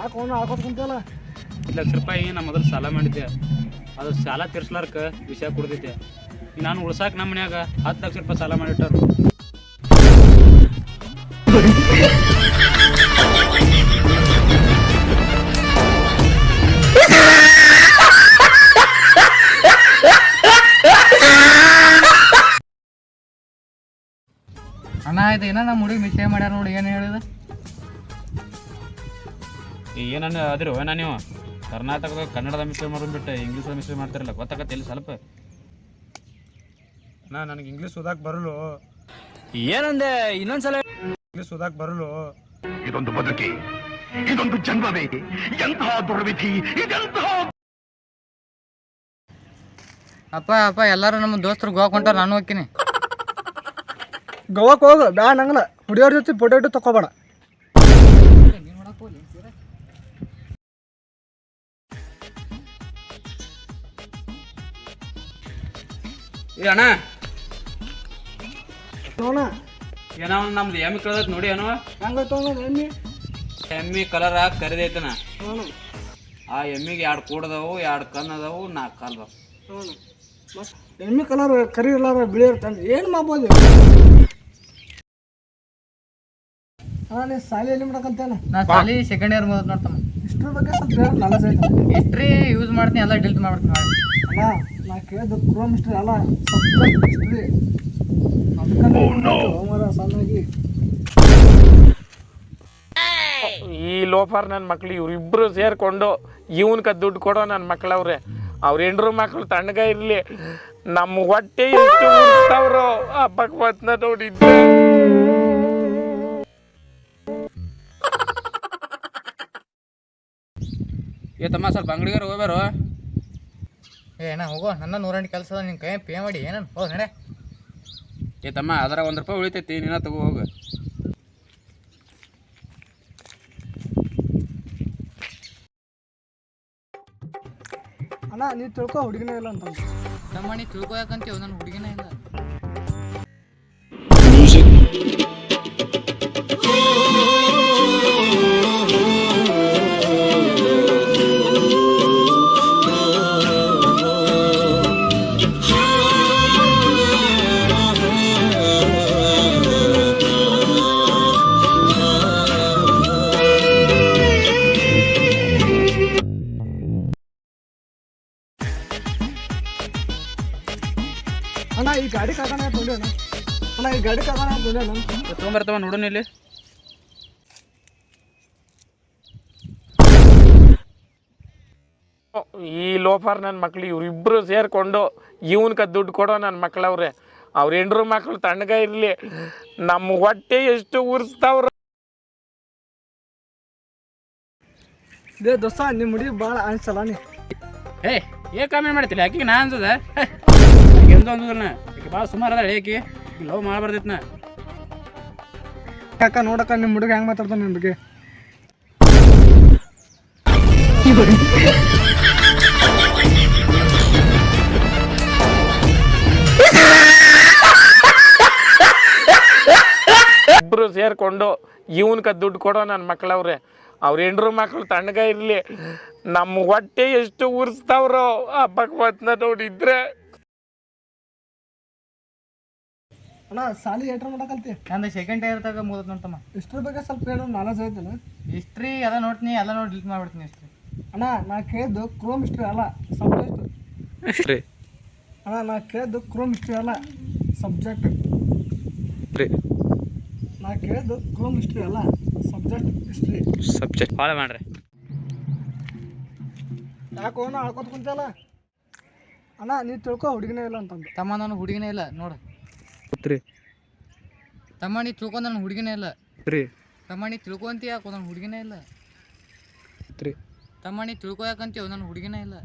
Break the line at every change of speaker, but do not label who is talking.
ಯಾಕೆ ಅವನು ಕುಂತಲ್ಲ
ಲಕ್ಷ ರೂಪಾಯಿ ನಮ್ಮ ಮೊದಲು ಸಾಲ ಮಾಡಿದ್ದೆ. ಅದು ಸಾಲ ತೀರ್ಸ್ಲಾರ್ಕ ವಿಷಯ ಕುಡ್ದಿದ್ದೆ. ನಾನು ಉಳ್ಸಾಕ ನಮ್ಮ ಮನ್ಯಾಗ ಹತ್ತು ಲಕ್ಷ ರೂಪಾಯಿ ಸಾಲ ಮಾಡಿಟ್ಟಾರು
ಅಣ್ಣ ಆಯ್ತು ಏನ ನಮ್ಮ ಹುಡುಗಿ ನಿಶ್ಚಯ ಮಾಡ್ಯಾರ ನೋಡಿ ಏನು ಹೇಳಿದ?
ಏನನ್ನ ನಾನು ಏನ ನೀವು? ಕರ್ನಾಟಕದಾಗ ಕನ್ನಡದ ಮಿಶ್ರ ಮಾಡೋದು ಬಿಟ್ಟು ಇಂಗ್ಲೀಷ್ ಮಿಸ್ಟ್ರಿ ಮಾಡ್ತಾರಲ್ಲ ಗೊತ್ತಾಗತ್ತೆ ಇಲ್ಲಿ ಸ್ವಲ್ಪ. ನಾ ನನಗೆ ಇಂಗ್ಲೀಷ್ ಓದಾಕ್ ಬರಲು
ಏನಂದೆ? ಇನ್ನೊಂದ್ಸಲ
ಇಂಗ್ಲೀಷ್ ಓದಾಕ್ ಬರಲು
ಇದೊಂದು ಬದುಕಿ ಇದೊಂದು ಜನ್ಮವೇ ಎಂತಹ ದುರ್ವಿಧಿ ಇದೆಂತಹ
ಅಪ್ಪ ಅಪ್ಪ ಎಲ್ಲರೂ ನಮ್ಮ ದೋಸ್ತರು ಗೋವಾಕ್ ಹೊಂಟಾರ ನಾನು ಹೋಗ್ತೀನಿ.
ಗೋವಾಕ್ ಹೋಗು ಬ್ಯಾಡ ನಂಗಲ್ಲ. ಹುಡಿಯೋರ್ ಜೊತೆ ಫೋಟೋ ಇಟ್ಟು ತಕೋಬೇಡ
ಅಣ್ಣ
ನೋಣ
ಏನೋ ಒಂದ್ ನಮ್ದು ಎಮ್ಮಿ ಕಳ್ದೈತೆ ನೋಡಿ ಏನೋ.
ಅನ್ನೋದು ಎಮ್ಮಿ
ಎಮ್ಮಿ ಕಲರ್ ಕರಿದೈತನ
ನೋಣ
ಆ ಎಮ್ಮಿಗೆ ಎರಡು ಕೂಡದವು ಎರಡು ಕಣ್ಣು ಅದಾವು ನಾಲ್ಕು ಕಾಲು
ನೋಣ ಮಸ್ತ್ ಎಮ್ಮಿ ಕಲರ್ ಕರಿ ಇರಲಾರ ಬಿಳಿ ಇರ್ತಾನೆ ಏನು ಮಾಡ್ಬೋದು ಅಣ್ಣ ನೀ ಸಾಲಿ ಎಲ್ಲಿ ಮಾಡಕಂತೇನ?
ನಾ ಸಾಲಿ ಸೆಕೆಂಡ್ ಇಯರ್ ಮುಗಿದ್ ನೋಡ್ತಮ್ಮ
ಇಷ್ಟ್ರ ಬಗ್ಗೆ ಸ್ವಲ್ಪ ನಾಲೆಜ್ ಐತೆ
ಹಿಸ್ಟ್ರಿ ಯೂಸ್ ಮಾಡ್ತೀನಿ ಎಲ್ಲ ಡಿಲ್ಟ್ ಮಾಡ್ಬಿಡ್ತೀನಿ
ಅಣ್ಣ ನಾ ಕೇಳಿದ್ದು ಕ್ರೋಮ್ ಮಿನಿಸ್ಟರ್ ಅಲ್ಲ ಸಬ್ಜೆಕ್ಟ್ ಹಿಸ್ಟ್ರಿ ಅದಕ್ಕಲ್ಲ ಸಣ್ಣಾಗಿ.
ಈ ಲೋಫರ್ ನನ್ನ ಮಕ್ಳು ಇವ್ರಿಬ್ರು ಸೇರ್ಕೊಂಡು ಇವನ್ಕ ದುಡ್ಡು ಕೊಡೋ ನನ್ನ ಮಕ್ಳವ್ರೆ. ಅವ್ರ ಹೆಂಡ್ರು ಮಕ್ಳು ತಣ್ಣಗ ಇರ್ಲಿ. ನಮ್ಮ ಹೊಟ್ಟೆ ಎಷ್ಟು ಉರಿಸ್ತಾವ್ರೋ ಆ ಭಗವತ್ನ ನೋಡಿದ್ರೆ
ಏ ತಮ್ಮ ಸ್ವಲ್ಪ ಅಂಗಡಿಗಾರ ಹೋಗ್ಯಾರು
ಏ ಅಣ್ಣ ಹೋಗೋ. ನನ್ನ ನೂರೆಂಟು ಕೆಲಸ ಅದ ನಿನ್ನ ಕೈ ಪೇ ಮಾಡಿ ಏನನ್? ಹೋಗ ನಡೆ.
ಏ ತಮ್ಮ ಅದರ ಒಂದು ರೂಪಾಯಿ ಉಳಿತೈತಿ ನೀನ ತಗೋ ಹೋಗು.
ಅಣ್ಣ ನೀ ತಿಳ್ಕೊ ಹುಡುಗಿನೇ ಇಲ್ಲ ಅಂತ
ತಮ್ಮಣಿ ತಿಳ್ಕೊಯಾಕಂತೀವಿ ನನ್ನ ಹುಡುಗಿನ ಇಲ್ಲ.
ಗಾಡಿ ಕಾಕೋಣ ತೊಂಡೆ ಅಣ್ಣ ಅಣ್ಣ ಈ ಗಾಡಿ ಕಾಕೋಣ ತೊಂಡೆ ಅಣ್ಣ
ತೊಗೊಂಬರ್ತವ ನೋಡೋಣ ಇಲ್ಲಿ.
ಈ ಲೋಫರ್ ನನ್ನ ಮಕ್ಳು ಇವ್ರಿಬ್ರು ಸೇರ್ಕೊಂಡು ಇವನ್ಕ ದುಡ್ಡು ಕೊಡೋ ನನ್ನ ಮಕ್ಳವ್ರೆ. ಅವ್ರ ಹೆಂಡ್ರು ಮಕ್ಳು ತಣ್ಣಗ ಇರ್ಲಿ. ನಮ್ಮ ಹೊಟ್ಟೆ ಎಷ್ಟು ಉರಿಸ್ತಾವ್ರ.
ದೇ ದೋಸ್ತ ನಿಮ್ಮ ಹುಡುಗಿ ಭಾಳ ಅನ್ಸಲ್ಲ ನೀ
ಏ ಏ ಕಮ್ಮಿ ಮಾಡ್ತಿಲ್ಲ? ಆಕಿಗೆ ನಾ ಅನ್ಸದ? ಎಂದ ಆಕೆ ಭಾಳ ಸುಮಾರು ಅದ ಲವ್ ಲವ್ ಮಾಡಬಾರ್ದಿತ್ತು
ನಾ. ಅಕ್ಕ ನೋಡಕ್ಕ ನಿಮ್ಮ ಹುಡುಗ ಹೆಂಗ್ ಮಾತಾಡ್ತಾನೆ ನಿಮ್ ಬಗ್ಗೆ?
ಇಬ್ರು ಸೇರ್ಕೊಂಡು ಇವನ್ಕ ದುಡ್ಡು ಕೊಡೋ ನನ್ನ ಮಕ್ಳವ್ರೆ. ಅವ್ರ ಹೆಂಡ್ರು ಮಕ್ಳು ತಣ್ಣಗ ಇರ್ಲಿ. ನಮ್ಮ ಹೊಟ್ಟೆ ಎಷ್ಟು ಉರಿಸ್ತಾವ್ರೋ ಆ ಭಗವತ್ನ ನೋಡಿದ್ರೆ.
ಅಣ್ಣ ಸಾಲಿ ಏಟ್ರ ಮಾಡಕಲ್ತಿ
ನಂದು ಸೆಕೆಂಡ್ ಇಯರ್ ತಗ ಮುಗಿದ್ ನೋಡ್ತಮ್ಮ
ಇಸ್ಟ್ರಿ ಬಗ್ಗೆ ಸ್ವಲ್ಪ ಹೇಳು ನಾಲೆಜ್ ಐತಲ್ಲ
ಹಿಸ್ಟ್ರಿ ಎಲ್ಲ ನೋಡ್ತೀನಿ ಎಲ್ಲ ನೋಡಿ ಡಿಲೀಟ್ ಮಾಡ್ಬಿಡ್ತೀನಿ ಹಿಸ್ಟ್ರಿ
ಅಣ್ಣ ನಾ ಕೇಳಿದ್ದು ಕ್ರೋಮ್ ಹಿಸ್ಟ್ರಿ ಅಲ್ಲ ಸಬ್ಜೆಕ್ಟ್ ಅಣ್ಣ ನಾ ಕೇಳಿದ್ದು ಕ್ರೋಮ್ ಹಿಸ್ಟ್ರಿ ಅಲ್ಲ ಸಬ್ಜೆಕ್ಟ್ ನಾ ಕೇಳಿದ್ದು ಕ್ರೋಮ್ ಹಿಸ್ಟ್ರಿ ಅಲ್ಲ ಸಬ್ಜೆಕ್ಟ್ ಹಿಸ್ಟ್ರಿ
ಸಬ್ಜೆಕ್ಟ್ ಭಾಳ ಮಾಡ್ರಿ.
ಯಾಕೋನ ನಾ ಆಳ್ಕೊತ ಕುಂತಲ್ಲ ಅಣ್ಣ ನೀ ತಿಳ್ಕೊ ಹುಡುಗಿನೇ ಇಲ್ಲ ಅಂತಂದು.
ತಮ್ಮ ನಾನು ಹುಡುಗಿನೇ ಇಲ್ಲ ನೋಡು.
ರೀ.
ತಮ್ಮ ನೀ ತಿಳ್ಕೊ ನನ್ನ ಹುಡುಗಿನೇ ಇಲ್ಲ.
ರೀ.
ತಮ್ಮ ನೀ ತಿಳ್ಕೊಂತೀಯ ಯಾಕೋ ನನ್ನ ಹುಡುಗಿನೇ ಇಲ್ಲ.
ರೀ.
ತಮ್ಮ ನೀ ತಿಳ್ಕೊಯಾಕಂತೀವಿ ನನ್ನ ಹುಡುಗಿನೇ ಇಲ್ಲ.